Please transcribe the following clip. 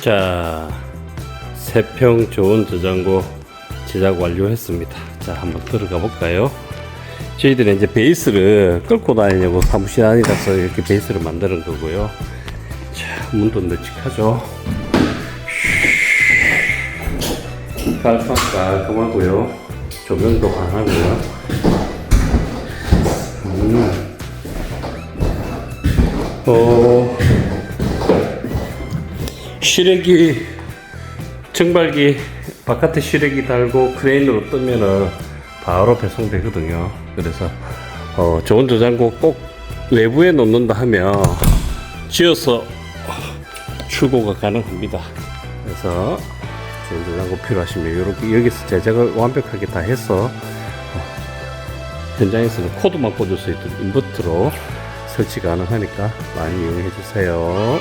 자, 세평 좋은 저장고 제작 완료했습니다. 자, 한번 들어가 볼까요? 저희들은 이제 베이스를 끌고 다니려고 사무실 안이라서 이렇게 베이스를 만드는 거고요. 자, 문도 널찍하죠. 깔끔 깔끔하고요. 조명도 강하고요. 음. 어, 시래기 증발기 바깥에 시래기 달고 크레인으로 뜨면은 바로 배송되거든요. 그래서 어, 좋은 저장고 꼭 외부에 놓는다 하면 지어서 출고가 가능합니다. 그래서 좋은 저장고 필요하시면 이렇게 여기서 제작을 완벽하게 다 해서 어, 현장에서는 코드만 꽂을 수 있도록 인버터로 설치 가능하니까 많이 이용해 주세요.